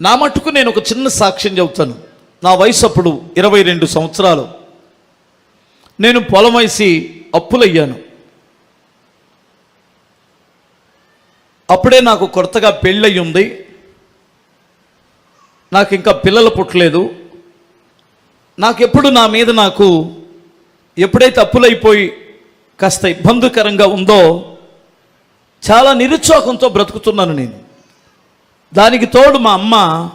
నా మట్టుకు నేను ఒక చిన్న సాక్ష్యం చెబుతాను. నా వయసు అప్పుడు ఇరవై రెండు సంవత్సరాలు. నేను పొలం వేసి అప్పులయ్యాను. అప్పుడే నాకు కొత్తగా పెళ్ళయి ఉంది. నాకు ఇంకా పిల్లలు పుట్టలేదు. నాకెప్పుడు నా మీద నాకు ఎప్పుడైతే అప్పులైపోయి కాస్త ఇబ్బందికరంగా ఉందో చాలా నిరుత్సాహంతో బ్రతుకుతున్నాను నేను. దానికి తోడు మా అమ్మ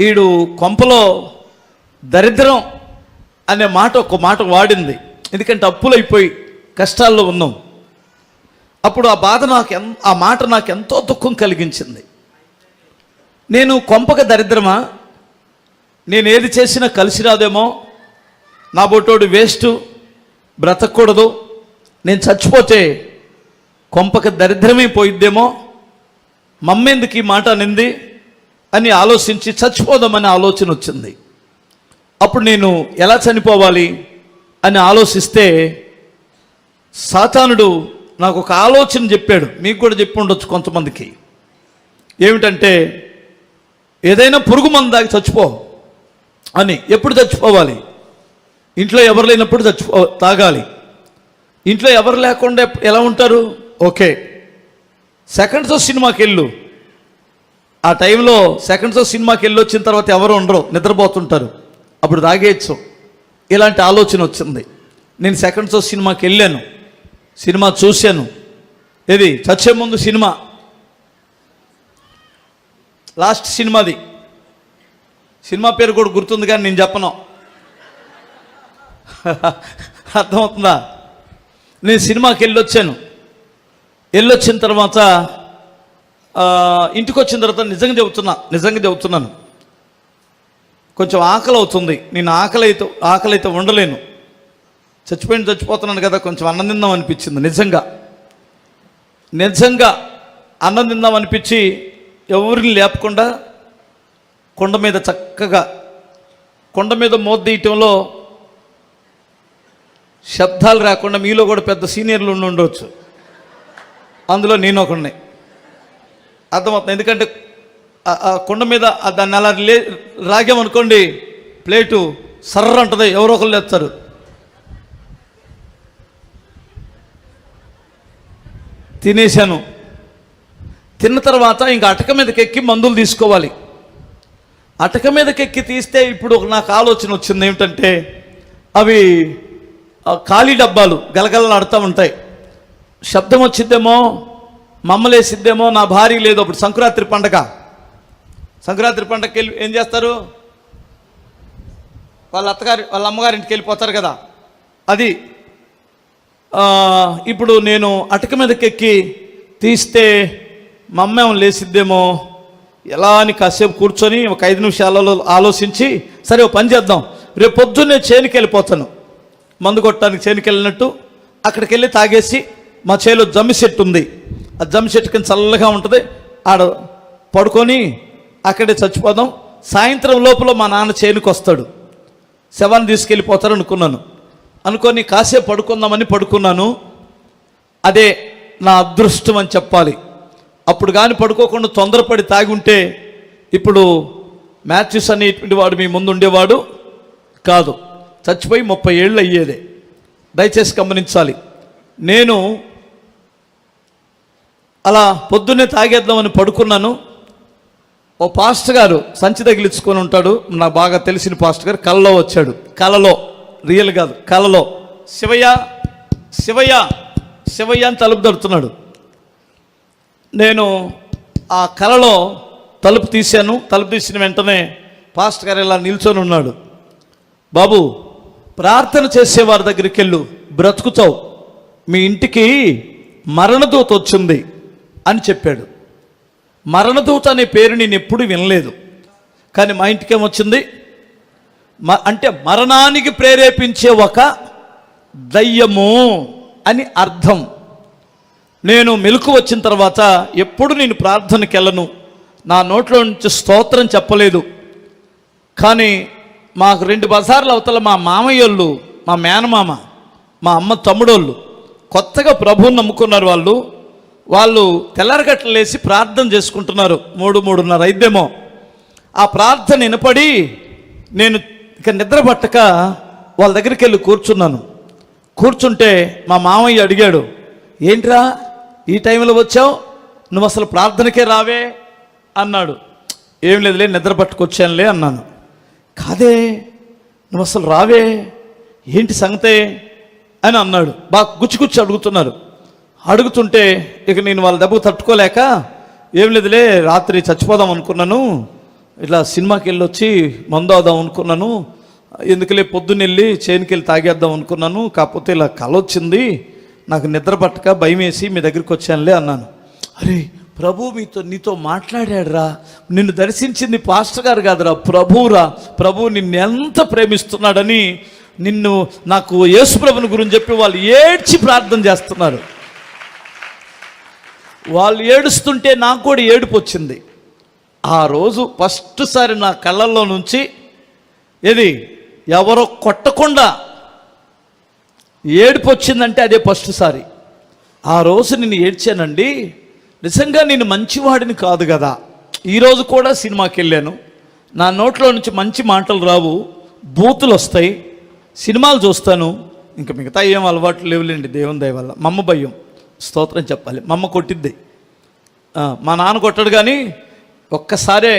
ఈడు కొంపలో దరిద్రం అనే మాట ఒక మాట వాడింది. ఎందుకంటే అప్పులైపోయి కష్టాల్లో ఉన్నాం. అప్పుడు ఆ బాధ నాకు ఎన్ ఆ మాట నాకు ఎంతో దుఃఖం కలిగించింది. నేను కొంపక దరిద్రమా? నేను ఏది చేసినా కలిసి రాదేమో? నా బొట్టోడు వేస్ట్ బ్రతకూడదు. నేను చచ్చిపోతే కొంపక దరిద్రమే పోయిద్దేమో? మమ్మెందుకు ఈ మాట నింది అని ఆలోచించి చచ్చిపోదామనే ఆలోచన వచ్చింది. అప్పుడు నేను ఎలా చనిపోవాలి అని ఆలోచిస్తే సాతానుడు నాకు ఒక ఆలోచన చెప్పాడు. మీకు కూడా చెప్పి ఉండొచ్చు కొంతమందికి. ఏమిటంటే ఏదైనా పురుగు మందు దాగి చచ్చిపో అని ఎప్పుడు చచ్చిపోవాలి? ఇంట్లో ఎవరు లేనప్పుడు చచ్చిపో తాగాలి. ఇంట్లో ఎవరు లేకుండా ఎలా ఉంటారు? ఓకే. సెకండ్ సినిమాకి వెళ్ళు ఆ టైంలో సెకండ్ సినిమాకి వెళ్ళి వచ్చిన తర్వాత ఎవరు ఉండరు నిద్రపోతుంటారు. అప్పుడు తాగేయచ్చు ఇలాంటి ఆలోచన వచ్చింది. నేను సెకండ్ సినిమాకి వెళ్ళాను సినిమా చూశాను. ఏది? చచ్చే ముందు సినిమా. లాస్ట్ సినిమాది. సినిమా పేరు కూడా గుర్తుంది కానీ నేను చెప్పను. అర్థమవుతుందా? నేను సినిమాకి వెళ్ళి వచ్చాను వెళ్ళొచ్చిన తర్వాత ఇంటికి వచ్చిన తర్వాత నిజంగా చెబుతున్నా నిజంగా చెబుతున్నాను. కొంచెం ఆకలి అవుతుంది నేను ఆకలి అయితే ఆకలి అయితే ఉండలేను. చచ్చిపోయిన చచ్చిపోతున్నాను కదా కొంచెం అన్నం తిందాం అనిపించింది నిజంగా. నిజంగా అన్నం తిందాం అనిపించి ఎవరిని లేపకుండా కొండ మీద చక్కగా కొండ మీద మోద్దీయటంలో శబ్దాలు రాకుండా మీలో కూడా పెద్ద సీనియర్లు ఉండి ఉండవచ్చు అందులో నేను ఒకడిని. అర్థమవుతుంది? ఎందుకంటే ఆ- కొండ మీద దాన్ని అలా లే రాగామనుకోండి ప్లేటు సర్ర అంటది ఎవరో ఒకరు లేస్తారు తినేశాను. తిన్న తర్వాత ఇంకా అటక మీదకి ఎక్కి మందులు తీసుకోవాలి. అటక మీదకి ఎక్కి తీస్తే ఇప్పుడు ఒక నాకు ఆలోచన వచ్చింది ఏమిటంటే అవి ఖాళీ డబ్బాలు గలగలలాడుతూ ఉంటాయి. శబ్దం వచ్చిద్దేమో మమ్మలేసిద్దేమో నా భార్య లేదు అప్పుడు సంక్రాంతి పండగ. సంక్రాంతి పండగకి వెళ్ళి ఏం చేస్తారు? వాళ్ళ అత్తగారి వాళ్ళ అమ్మగారింటికి వెళ్ళిపోతారు కదా. అది ఇప్పుడు నేను అటక మీదకెక్కి తీస్తే మా లేసిద్దేమో ఎలా అని కాసేపు కూర్చొని ఒక ఐదు నిమిషాలలో ఆలోచించి సరే ఓ పని చేద్దాం. రేపు పొద్దున్నే చేనుకెళ్ళిపోతాను మందు కొట్టడానికి చేనుకెళ్ళినట్టు అక్కడికి వెళ్ళి తాగేసి మా చేలో జమ్మి చెట్టు ఉంది. ఆ జమ్మి చెట్టు కింద చల్లగా ఉంటుంది. ఆడ పడుకొని అక్కడే చచ్చిపోదాం. సాయంత్రం లోపల మా నాన్న చేనుకు వస్తాడు. శవాన్ని తీసుకెళ్ళిపోతారు అనుకున్నాను. అనుకొని కాసేపు పడుకుందామని పడుకున్నాను. అదే నా అదృష్టం అని చెప్పాలి. అప్పుడు కానీ పడుకోకుండా తొందరపడి తాగి ఉంటే ఇప్పుడు మ్యాథ్యూస్ అనేటువంటి వాడు మీ ముందు ఉండేవాడు కాదు. చచ్చిపోయి ముప్పై ఏళ్ళు అయ్యేదే. దయచేసి గమనించాలి. నేను అలా పొద్దున్నే తాగేద్దామని పడుకున్నాను. ఓ పాస్టర్ గారు సంచి తగిలించుకొని ఉంటాడు. నాకు బాగా తెలిసిన పాస్టర్ గారు కలలో వచ్చాడు. కలలో రియల్ కాదు కలలో. శివయ్య శివయ్య శివయ్య అని తలుపు తడుతున్నాడు. నేను ఆ కలలో తలుపు తీశాను. తలుపు తీసిన వెంటనే పాస్టర్ గారు ఇలా నిల్చొని ఉన్నాడు. బాబు ప్రార్థన చేసేవారి దగ్గరికి వెళ్ళు బ్రతుకుతావు. మీ ఇంటికి మరణదూత వచ్చింది. అని చెప్పాడు. మరణదూత అనే పేరు నేను ఎప్పుడు వినలేదు. కానీ మా ఇంటికేమొచ్చింది మ- అంటే మరణానికి ప్రేరేపించే ఒక దయ్యము అని అర్థం. నేను మెలకు వచ్చిన తర్వాత ఎప్పుడు నేను ప్రార్థనకి వెళ్ళను. నా నోట్లో నుంచి స్తోత్రం చెప్పలేదు. కానీ మాకు రెండు బజార్ల అవతల మా మామయ్యోళ్ళు మా మేనమామ మా అమ్మ తమ్ముడోళ్ళు కొత్తగా ప్రభువుని నమ్ముకున్నారు వాళ్ళు. వాళ్ళు తెల్లారగట్లు లేసి ప్రార్థన చేసుకుంటున్నారు. మూడు మూడున్నర అయిద్దేమో. ఆ ప్రార్థన వినపడి నేను ఇక నిద్ర పట్టక వాళ్ళ దగ్గరికి వెళ్ళి కూర్చున్నాను. కూర్చుంటే మా మామయ్య అడిగాడు ఏంట్రా ఈ టైంలో వచ్చావు? నువ్వు అసలు ప్రార్థనకే రావే? అన్నాడు. ఏం లేదులే నిద్ర పట్టుకొచ్చానులే అన్నాను. కాదే నువ్వు అసలు రావే? ఏంటి సంగతే? అని అన్నాడు. బాగా గుచ్చిగుచ్చి అడుగుతున్నారు. అడుగుతుంటే ఇక నేను వాళ్ళ దెబ్బకు తట్టుకోలేక ఏం లేదులే రాత్రి చచ్చిపోదాం అనుకున్నాను ఇట్లా సినిమాకి వెళ్ళి వచ్చి మందు అనుకున్నాను ఎందుకులే పొద్దున్న వెళ్ళి చేనుకి వెళ్ళి తాగేద్దాం అనుకున్నాను కాకపోతే ఇలా కలొచ్చింది నాకు నిద్ర పట్టక భయం వేసి మీ దగ్గరికి వచ్చానులే అన్నాను. అరే ప్రభు మీతో నీతో మాట్లాడాడురా నిన్ను దర్శించింది పాస్టర్ గారు కాదురా ప్రభువురా ప్రభు నిన్ను ఎంత ప్రేమిస్తున్నాడని నిన్ను నాకు యేసుప్రభుని గురించి చెప్పి వాళ్ళు ఏడ్చి ప్రార్థన చేస్తున్నారు. వాళ్ళు ఏడుస్తుంటే నాకు కూడా ఏడుపు వచ్చింది. ఆ రోజు ఫస్ట్ సారి నా కళ్ళల్లో నుంచి ఏది? ఎవరో కొట్టకుండా ఏడుపు వచ్చిందంటే అదే ఫస్ట్ సారి. ఆ రోజు నేను ఏడ్చానండి. నిజంగా నేను మంచివాడిని కాదు కదా. ఈరోజు కూడా సినిమాకి వెళ్ళాను. నా నోట్లో నుంచి మంచి మాటలు రావు. బూతులు వస్తాయి. సినిమాలు చూస్తాను. ఇంకా మిగతా ఏం అలవాట్లు లేవులేండి. దేవుని దయ వల్ల. మమ్మ భయం. స్తోత్రం చెప్పాలి. మమ్మ కొట్టిద్ది. మా నాన్న కొట్టాడు కానీ ఒక్కసారే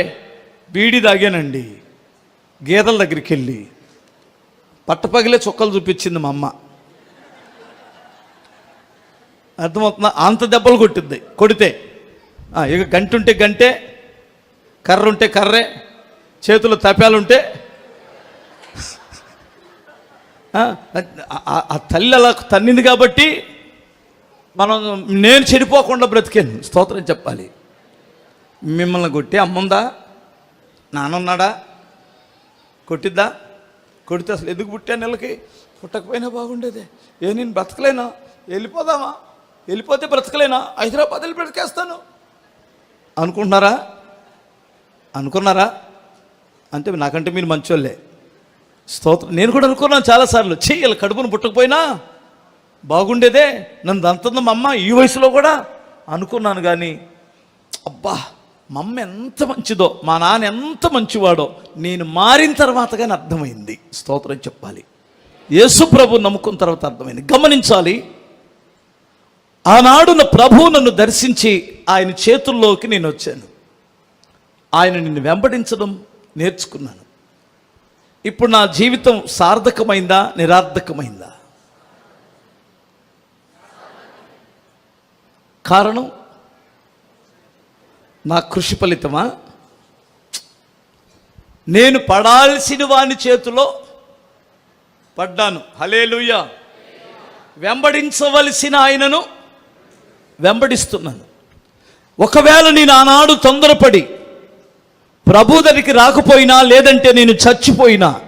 బీడి తాగానండి. గేదెల దగ్గరికి వెళ్ళి పట్టపగిలే చుక్కలు చూపించింది మా అమ్మ. అర్థమవుతుందా? అంత దెబ్బలు కొట్టిద్ది. కొడితే ఇక గంట ఉంటే గంటే కర్ర ఉంటే కర్రే చేతులు తపాలుంటే ఆ తల్లి అలా తన్నింది కాబట్టి మనం నేను చెడిపోకుండా బ్రతికాను. స్తోత్రం చెప్పాలి. మిమ్మల్ని కొట్టి అమ్ముందా? నానున్నాడా? కొట్టిద్దా? కొడితే అసలు ఎందుకు పుట్టా నెలకి? పుట్టకపోయినా బాగుండేదే. ఏ నేను బ్రతకలేనా? వెళ్ళిపోదామా? వెళ్ళిపోతే బ్రతకలేనా? హైదరాబాద్ వెళ్ళి బ్రతికేస్తాను. అనుకుంటున్నారా? అనుకున్నారా? అంటే నాకంటే మీరు మంచోళ్ళే. స్తోత్రం. నేను కూడా అనుకున్నాను చాలాసార్లు. చెయ్యాలి కడుపును పుట్టకపోయినా బాగుండేదే. నన్ను దంతుంది మా అమ్మ ఈ వయసులో కూడా అనుకున్నాను కానీ అబ్బా మా అమ్మ ఎంత మంచిదో మా నాన్న ఎంత మంచివాడో. నేను మారిన తర్వాత కానీ అర్థమైంది. స్తోత్రం చెప్పాలి. యేసు ప్రభు నమ్ముకున్న తర్వాత అర్థమైంది. గమనించాలి. ఆనాడున ప్రభు నన్ను దర్శించి ఆయన చేతుల్లోకి నేను వచ్చాను. ఆయన నిన్ను వెంబడించడం నేర్చుకున్నాను. ఇప్పుడు నా జీవితం సార్థకమైందా నిరార్థకమైందా? కారణం నా కృషి ఫలితమా? నేను పడాల్సిన వాని చేతిలో పడ్డాను. హలేలుయ్య వెంబడించవలసిన ఆయనను వెంబడిస్తున్నాను. ఒకవేళ నేను ఆనాడు తొందరపడి ప్రభు దగ్గరికి రాకపోయినా లేదంటే నేను చచ్చిపోయినా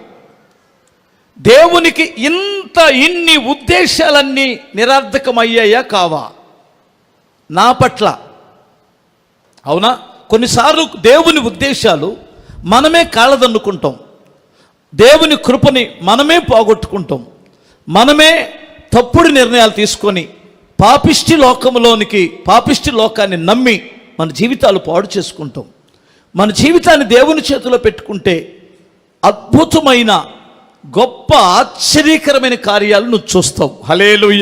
దేవునికి ఇంత ఇన్ని ఉద్దేశాలన్నీ నిరర్ధకమయ్యాయా కావా? నా పట్ల. అవునా? కొన్నిసార్లు దేవుని ఉద్దేశాలు మనమే కాళ్ళదన్నుకుంటాం. దేవుని కృపని మనమే పోగొట్టుకుంటాం. మనమే తప్పుడు నిర్ణయాలు తీసుకొని పాపిష్టి లోకంలోనికి పాపిష్టి లోకాన్ని నమ్మి మన జీవితాలు పాడు చేసుకుంటాం. మన జీవితాన్ని దేవుని చేతిలో పెట్టుకుంటే అద్భుతమైన గొప్ప ఆశ్చర్యకరమైన కార్యాలు నువ్వు చూస్తావు. హలేలుయ్య